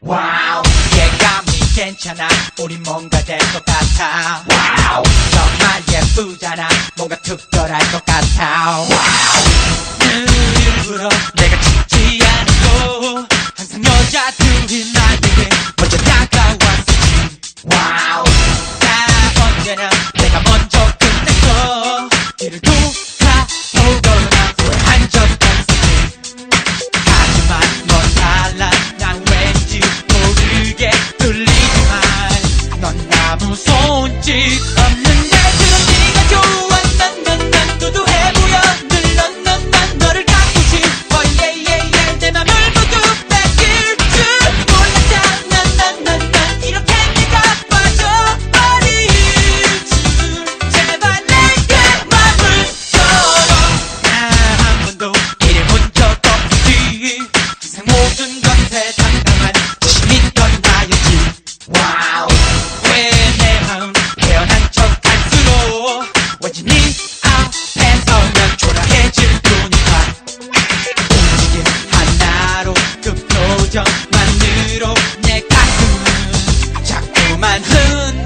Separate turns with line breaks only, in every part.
와우. 예감이 괜찮아. 우리 뭔가 될 것 같아. 와우. 정말 예쁘잖아. 뭔가 특별할 것 같아. 와우. 늘 일부러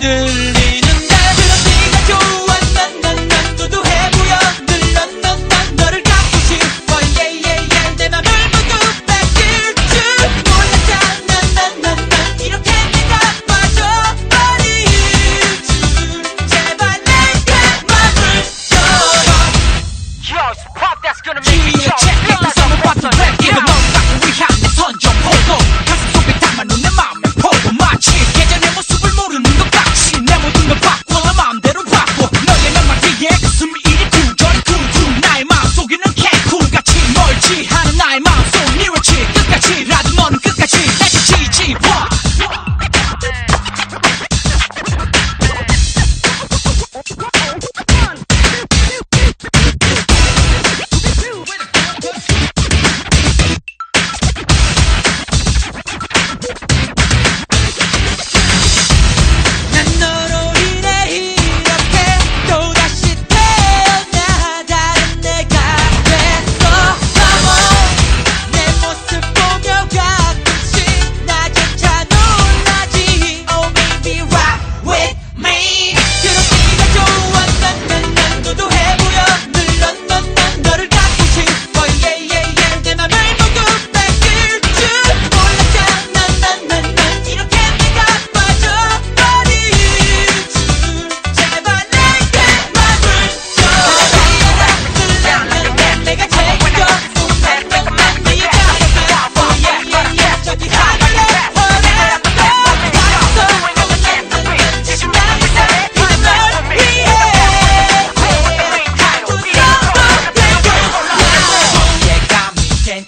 Yeah.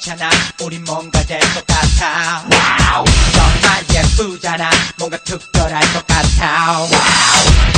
괜찮아. 우리 뭔가 될 것 같아. 와우! 정말 예쁘잖아. 뭔가 특별할 것 같아. 와우!